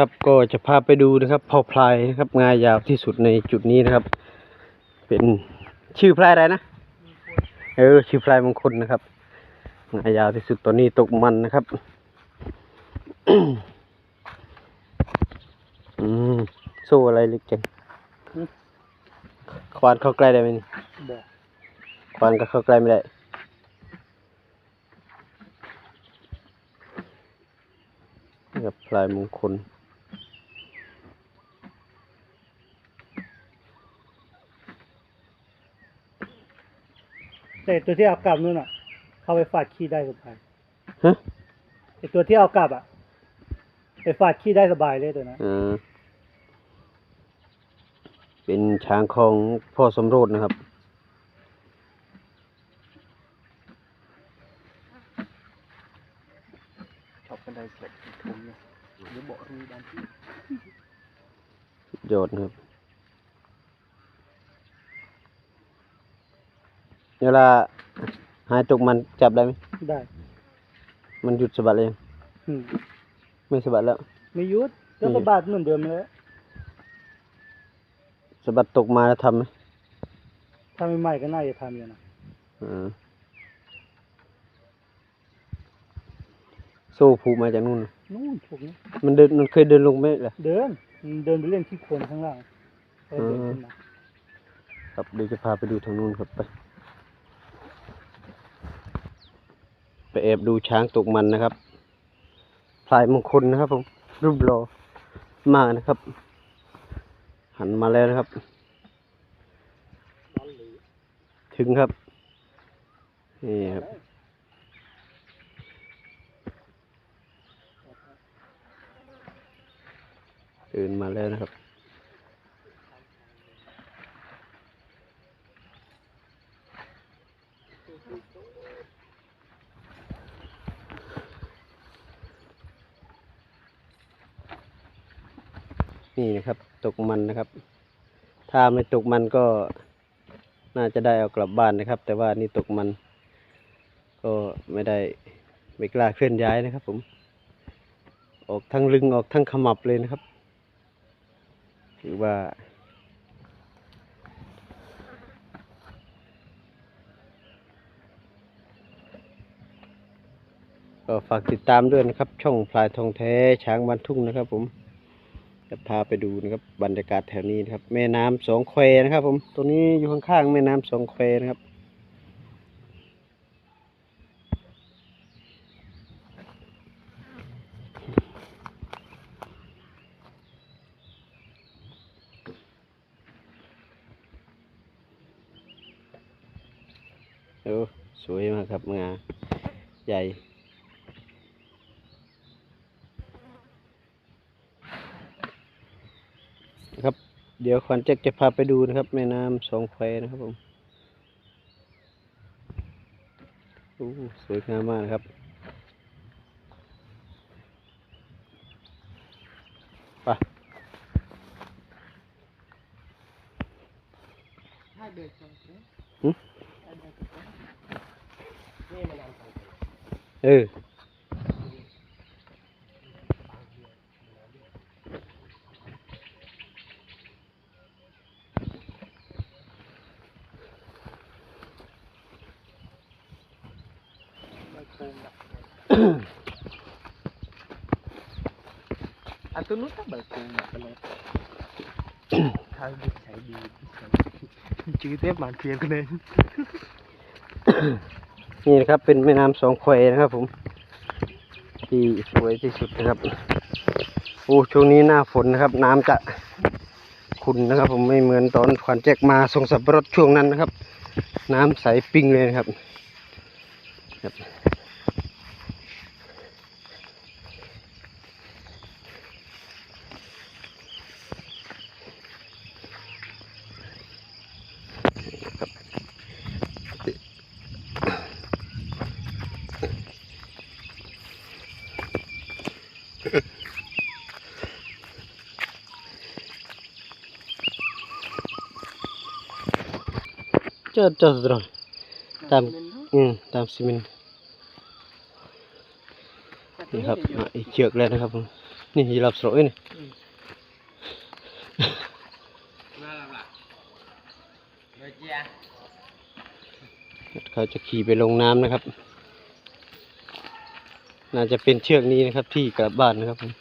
ครับก็จะพาไปดูนะครับเผาพลายนะครับงายาวที่สุดในจุดนี้นะครับ เป็นชื่อพลายอะไรนะเออชื่อพลายมงคลนะครับงายาวที่สุดตอนนี้ตกมันนะครับอืมโซ่อะไรเล็กจังควานเข้าใกล้ได้ไหมนี่บอกควานก็เข้าใกล้ไม่ได้นี่ครับพลายมงคล แต่ตัวที่เอากลับนู่นอะ เข้าไปฟาดขี้ได้สบายฮะไอตัวที่เอากลับอะไปฟาดขี้ได้สบายเลยตัวนั้นอ่าเป็นช้างของพ่อสมโรดนะครับ ชอบกันได้เสร็จทุ่มเนี่ยหรือบอกรุยบานที่ ยอดนะครับ เวลาหายตกมันจับได้ไหมได้มันหยุดสะบัดเลยงอืมไม่สะบัดแล้วไม่ยุดก็นี่สะบัดเหมือนเดิมเลยสะบัดตกมาแล้วทำไหมถ้าไม่ใหม่ก็น่าจะทำอยู่นะอ่าโซ่ผูกมาจากนู่นน่ะนู่นถูกนี้มันเดินมันเคยเดินลงไหมล่ะ เดินมันเดินไปเล่นที่โคนข้างล่างแล้วเดินขึ้นมา ครับเดี๋ยวจะพาไปดูทางนู้นครับไป ไปแอบดูช้างตกมันนะครับ พลายมงคลนะครับผม รูปหล่อมากนะครับ หันมาแล้วนะครับ ถึงครับ นี่ครับเดินมาแล้วนะครับ นี่นะครับ ตกมันนะครับ ถ้าไม่ตกมันก็น่าจะได้เอากลับบ้านนะครับ แต่ว่านี่ตกมัน ก็ไม่ได้ไม่กล้าเคลื่อนย้ายนะครับ ผม ออกทั้งลึงออกทั้งขมับเลยนะครับถือว่า ก็ฝากติดตามด้วยนะครับ ช่องพลายทองแท้ช้างบ้านทุ่งนะครับผม จะพาไปดูนะครับบรรยากาศแถวนี้นะครับ แม่น้ำสองแควนะครับ ผมตรงนี้อยู่ข้างๆแม่น้ำสองแควนะครับโอ้สวยมากครับงาใหญ่ นะครับ เดี๋ยวขวัญแจ็คจะพาไปดูนะครับ แม่น้ำสองแควนะครับผมโอ้สวยงามมากนะครับ ไปหึเออ อันตัวนู้นก็เบิกกูมาตลอดทางดีใช้ดีจื้อเทพหมันเพียงกันเองนี่นะครับ เป็นแม่น้ำสองแควนะครับผม ที่สวยที่สุดนะครับ โอ้ช่วงนี้หน้าฝนนะครับ น้ำจะขุ่นนะครับ ผมไม่เหมือนตอนขวัญแจ็คมาส่งสับปะรดช่วงนั้นนะครับ น้ำใสปิ้งเลยนะครับครับ เจอเจอตรงตามอืมตามซีเมนต์นี่ครับมาอีกเชือกแล้วนะครับผมนี่ยีรับสวยนี่น่ารักล่ะเมื่อกี้เขาจะขี่ไปลงน้ำนะครับ น่าจะเป็นเชือกนี้นะครับที่กลับบ้านนะครับผม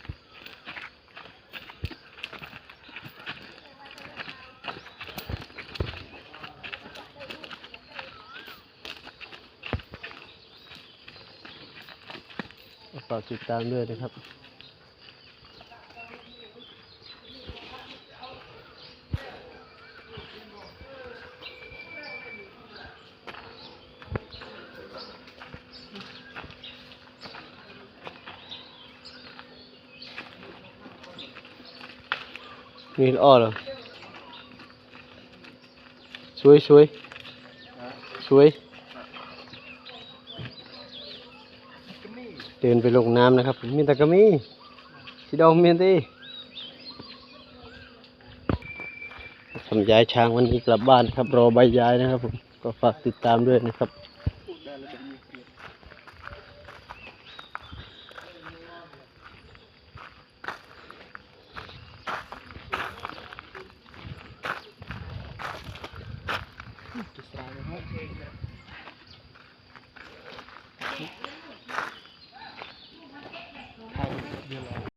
ฝากติดตามด้วยนะครับมีอ้อเหรอสวยสวยสวย ก็ไม่ เดินไปลงน้ำนะครับ มีแต่กะมีสีดองเมียนตีทำย้ายช้างวันนี้กลับบ้านครับรอใบย้ายนะครับผมก็ฝากติดตามด้วยนะครับ